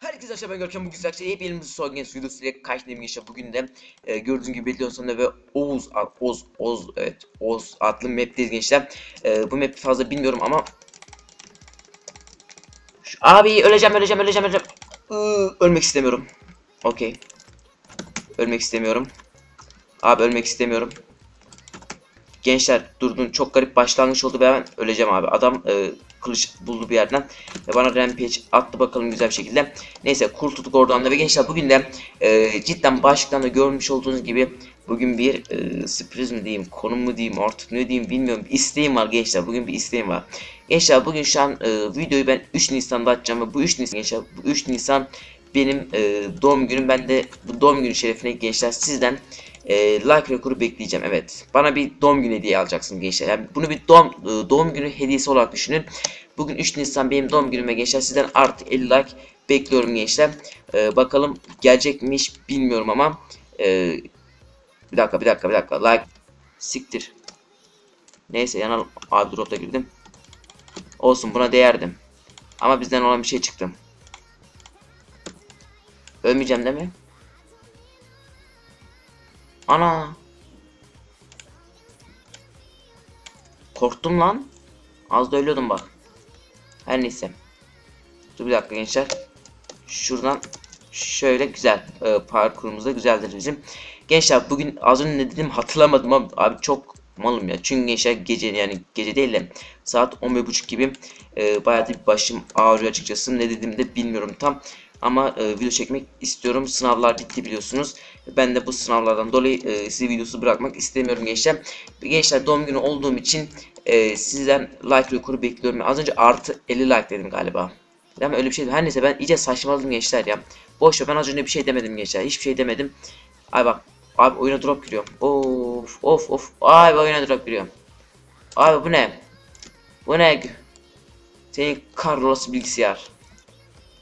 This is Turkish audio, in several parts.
Herkese aşağı ben Görkem bugün sizlerle hep elimizde son genç videosu ile karşınızdayım. Gençler bugün de e, gördüğünüz gibi videonun sonunda ve Oğuz Oz Oz evet Oz adlı map'teyiz gençler. E, bu map'i fazla bilmiyorum ama Şu- abi öleceğim öleceğim öleceğim öleceğim. Iı, ölmek istemiyorum. Okey. Ölmek istemiyorum. Abi ölmek istemiyorum. Gençler durdun çok garip başlangıç oldu ben öleceğim abi. Adam e, kılıç buldu bir yerden ve bana rampage attı bakalım güzel bir şekilde. Neyse kurtulduk oradan da ve gençler bugün de e, cidden başlıktan da görmüş olduğunuz gibi bugün bir e, sürpriz mi diyeyim, konum mu diyeyim artık ne diyeyim bilmiyorum. Bir isteğim var gençler. Bugün bir isteğim var. Gençler bugün şu an e, videoyu ben 3 Nisan'da açacağım ve bu 3 Nisan gençler bu 3 Nisan benim e, doğum günüm. Ben de bu doğum günü şerefine gençler sizden e, like rekoru bekleyeceğim. Evet. Bana bir doğum günü hediye alacaksın gençler. Yani bunu bir doğum e, doğum günü hediyesi olarak düşünün. Bugün 3 Nisan benim doğum günüme gençler. Sizden artı 50 like bekliyorum gençler. E, bakalım gelecekmiş bilmiyorum ama e, bir dakika bir dakika bir dakika like siktir. Neyse yanal abi dropta girdim. Olsun buna değerdim. Ama bizden olan bir şey çıktı. Ölmeyeceğim değil mi? Ana. Korktum lan. Az da ölüyordum bak. Her neyse. Dur bir dakika gençler. Şuradan şöyle güzel. Ee, parkurumuz da güzeldir bizim. Gençler bugün az önce ne dedim hatırlamadım ama abi çok malım ya. Çünkü gençler gece yani gece değil de saat 11.30 gibi e, bayağı bir başım ağrıyor açıkçası. Ne dediğimi de bilmiyorum tam. Ama e, video çekmek istiyorum. Sınavlar bitti biliyorsunuz. Ben de bu sınavlardan dolayı e, size videosu bırakmak istemiyorum gençler. Gençler doğum günü olduğum için e, sizden like rekoru bekliyorum. Az önce artı 50 like dedim galiba. Ama öyle bir şey Her neyse ben iyice saçmaladım gençler ya. Boş ver ben az önce bir şey demedim gençler. Hiçbir şey demedim. Ay bak. Abi oyuna drop giriyor. Of of of. Abi oyuna drop giriyor. Abi bu ne? Bu ne? Senin kahrolası bilgisayar.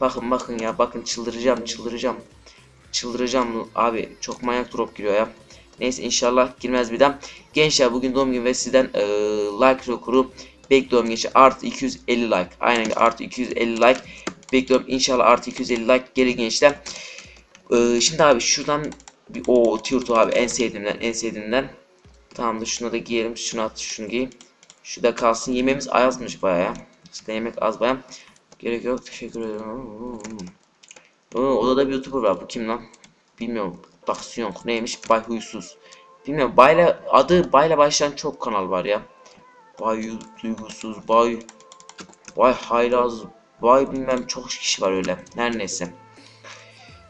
Bakın bakın ya bakın çıldıracağım çıldıracağım. Çıldıracağım abi çok manyak drop giriyor ya. Neyse inşallah girmez bir daha. Gençler bugün doğum günü ve sizden e, like rekoru bekliyorum gençler. Artı 250 like. Aynen artı 250 like. Bekliyorum inşallah artı 250 like gelir gençler. E, şimdi abi şuradan bir o Tirto abi en sevdiğimden en sevdiğimden. Tamamdır şunu da giyelim. Şunu at şunu giy. Şu da kalsın. Yemeğimiz azmış bayağı ya. İşte yemek az bayağı. Gerek yok. Teşekkür ederim. Oo, odada bir YouTuber var. Bu kim lan? Bilmiyorum. Baksiyon. Neymiş? Bay Huysuz. Bilmiyorum. Bayla adı Bayla başlayan çok kanal var ya. Bay Duygusuz. Bay Bay Haylaz. Bay bilmem çok kişi var öyle. Her neyse.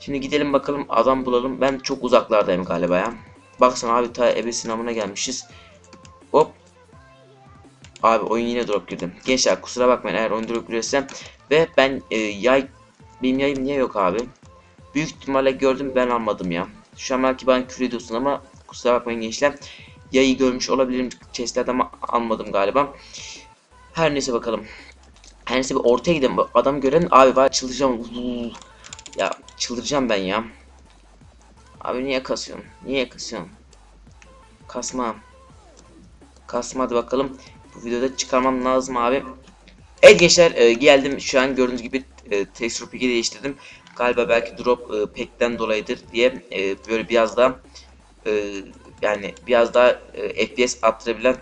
Şimdi gidelim bakalım adam bulalım. Ben çok uzaklardayım galiba ya. Baksana abi ta ebe sınavına gelmişiz. Hop. Abi oyun yine drop girdim. Gençler kusura bakmayın eğer oyun drop giriyorsam. Ve ben e, yay benim yayım niye yok abi? Büyük ihtimalle gördüm ben almadım ya. Şu an belki bana küfür ediyorsun ama kusura bakmayın gençler. Yayı görmüş olabilirim chestlerden ama almadım galiba. Her neyse bakalım. Her neyse bir ortaya gidelim. Adam gören abi var çıldıracağım. Ya çıldıracağım ben ya. Abi niye kasıyorsun? Niye kasıyorsun? Kasma. Kasma hadi bakalım. Bu videoda çıkarmam lazım abi. Evet gençler e, geldim şu an gördüğünüz gibi e, texture pack'i değiştirdim. Galiba belki drop e, pack'ten dolayıdır diye e, böyle biraz daha e, yani biraz daha e, FPS attırabilen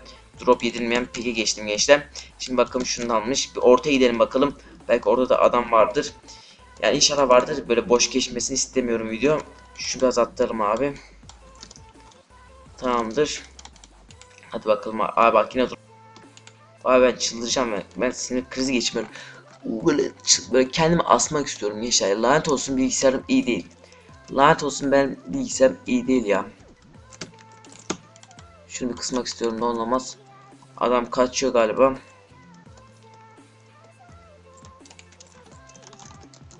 drop yedirmeyen pack'e geçtim gençler. Şimdi bakalım şunu almış. Bir ortaya gidelim bakalım. Belki orada da adam vardır. Yani inşallah vardır. Böyle boş geçmesini istemiyorum video. Şu biraz atlarım abi. Tamamdır. Hadi bakalım abi, bak yine dur. Abi ben çıldıracağım ben. Ben sinir krizi geçmiyorum. Böyle, böyle kendimi asmak istiyorum gençler. Lanet olsun bilgisayarım iyi değil. Lanet olsun ben bilgisayarım iyi değil ya. Şunu bir kısmak istiyorum ne olmaz. Adam kaçıyor galiba.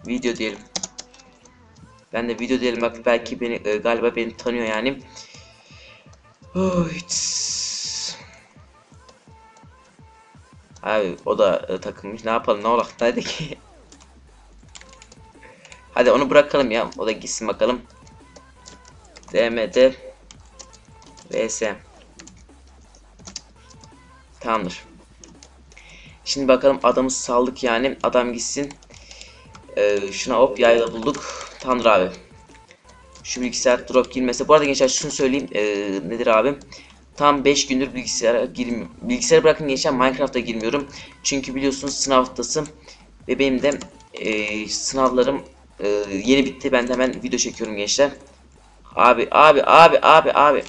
Video diyelim. Ben de video diyelim bak belki beni e, galiba beni tanıyor yani. Evet. Abi o da e, takılmış. Ne yapalım ne olak hadi ki. Hadi onu bırakalım ya. O da gitsin bakalım. DMD VS Tamamdır. Şimdi bakalım adamı saldık yani. Adam gitsin. Ee, şuna hop yayla bulduk. Tamamdır abi. Şu bilgisayar drop girmese. Bu arada gençler şunu söyleyeyim. Ee, nedir abi? Tam 5 gündür bilgisayara girmiyorum. Bilgisayara bırakın gençler Minecraft'a girmiyorum. Çünkü biliyorsunuz sınavdasın. Ve benim de e, sınavlarım e, yeni bitti. Ben de hemen video çekiyorum gençler. Abi abi abi abi abi.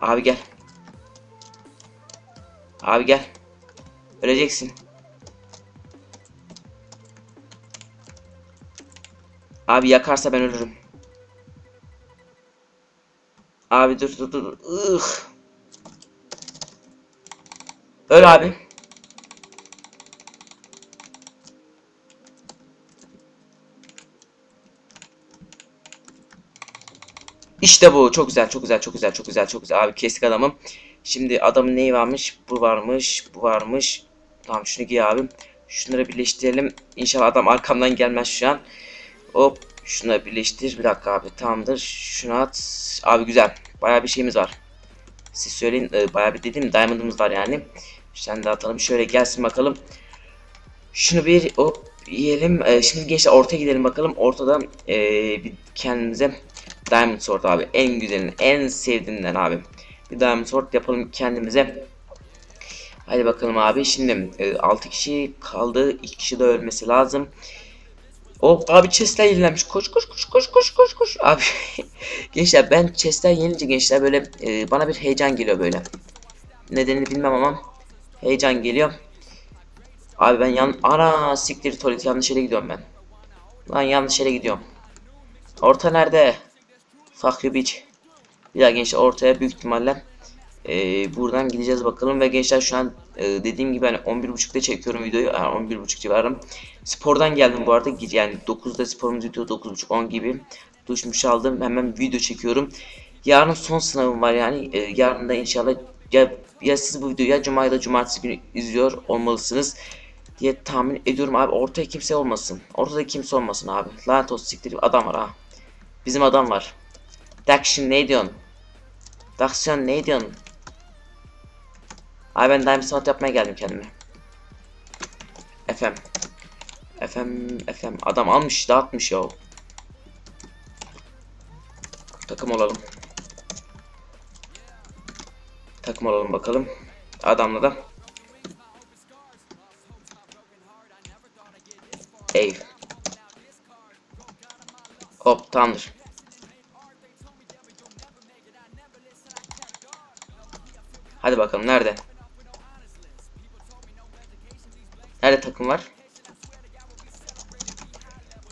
Abi gel. Abi gel. Öleceksin. Abi yakarsa ben ölürüm. Abi dur dur dur. Ih. Öl abi. İşte bu. Çok güzel, çok güzel, çok güzel, çok güzel, çok güzel. Abi kestik adamım. Şimdi adamın neyi varmış? Bu varmış, bu varmış. Tamam şunu giy abi. Şunları birleştirelim. İnşallah adam arkamdan gelmez şu an. Hop. Şuna birleştir. Bir dakika abi. Tamamdır. Şunu at. Abi güzel. Bayağı bir şeyimiz var. Siz söyleyin. E, bayağı bir dediğim diamond'ımız var yani. Sen de atalım. Şöyle gelsin bakalım. Şunu bir hop yiyelim. E, şimdi gençler ortaya gidelim bakalım. Ortada e, kendimize Diamond Sword abi. En güzelini, en sevdiğinden abi. Bir Diamond Sword yapalım kendimize. Hadi bakalım abi. Şimdi e, 6 kişi kaldı. 2 kişi de ölmesi lazım. Hop abi chestler yenilenmiş. Koş koş koş koş koş koş koş. Abi gençler ben chestler yenince gençler böyle e, bana bir heyecan geliyor böyle. Nedenini bilmem ama heyecan geliyor. Abi ben yan ana siktir tuvalet yanlış yere gidiyorum ben. Lan yanlış yere gidiyorum. Orta nerede? You bitch. Bir daha gençler ortaya büyük ihtimalle e, buradan gideceğiz bakalım ve gençler şu an e, dediğim gibi hani 11.30'da çekiyorum videoyu. Yani 11.30 civarım. Spordan geldim bu arada. Yani 9'da sporumuz bitiyor 9.30 10 gibi. Duşmuş aldım. Hemen video çekiyorum. Yarın son sınavım var yani. E, yarın da inşallah ya, ya siz bu videoyu ya cuma ya da cumartesi günü izliyor olmalısınız diye tahmin ediyorum abi ortaya kimse olmasın. Ortada kimse olmasın abi. Lanet olsun siktir adam var ha. Bizim adam var. Daction ne diyorsun? Daction ne diyorsun? Abi ben Diamond Sword yapmaya geldim kendime. FM. FM, FM. Adam almış, dağıtmış ya. Takım olalım. Takım olalım bakalım. Adamla da. Ev. Hop tamamdır. Hadi bakalım nerede? Nerede takım var?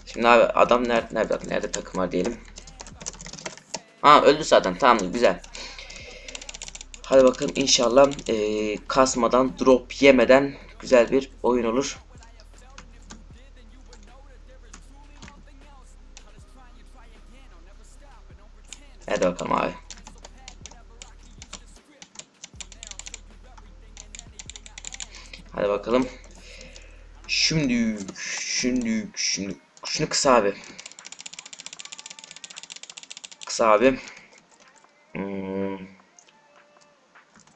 Şimdi abi adam nerede nerede nerede takım var diyelim. Ha öldü zaten tamam güzel. Hadi bakalım inşallah ee, kasmadan drop yemeden güzel bir oyun olur. Hadi bakalım abi. Hadi bakalım. Şimdi, şimdi, şimdi, şunu kısa abi. Kısa abi. Hmm.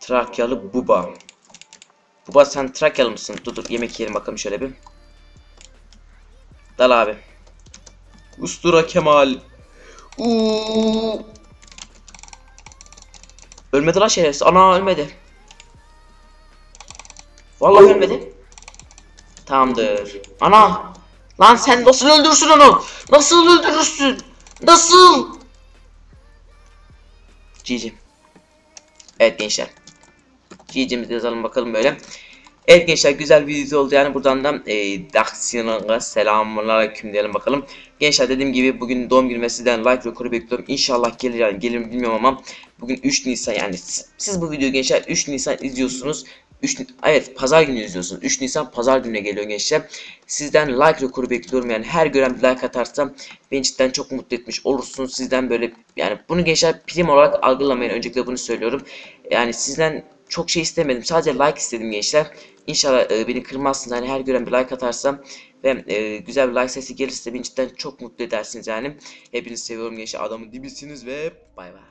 Trakyalı Buba. Buba sen Trakyalı mısın? Dur dur yemek yiyelim bakalım şöyle bir. Dal abi. Ustura Kemal. Uuu. Ölmedi lan şerefsiz. Ana ölmedi. Vallahi ölmedi. Tamamdır. Ana! Lan sen nasıl öldürsün onu? Nasıl öldürürsün? Nasıl? GG. Evet gençler. GG'mizi yazalım bakalım böyle. Evet gençler güzel bir video oldu yani buradan da e, Daxion'a selamünaleyküm diyelim bakalım. Gençler dediğim gibi bugün doğum günüme sizden like rekoru bekliyorum. İnşallah gelir yani gelir mi bilmiyorum ama bugün 3 Nisan yani siz, siz bu videoyu gençler 3 Nisan izliyorsunuz. 3 evet pazar günü izliyorsunuz. 3 Nisan pazar gününe geliyor gençler. Sizden like rekoru bekliyorum yani her gören bir like atarsam beni cidden çok mutlu etmiş olursunuz. Sizden böyle yani bunu gençler prim olarak algılamayın. Öncelikle bunu söylüyorum. Yani sizden çok şey istemedim. Sadece like istedim gençler. İnşallah e, beni kırmazsınız. Hani her gören bir like atarsam ve e, güzel bir like sesi gelirse beni cidden çok mutlu edersiniz yani. Hepinizi seviyorum gençler. Adamın dibisiniz ve bay bay.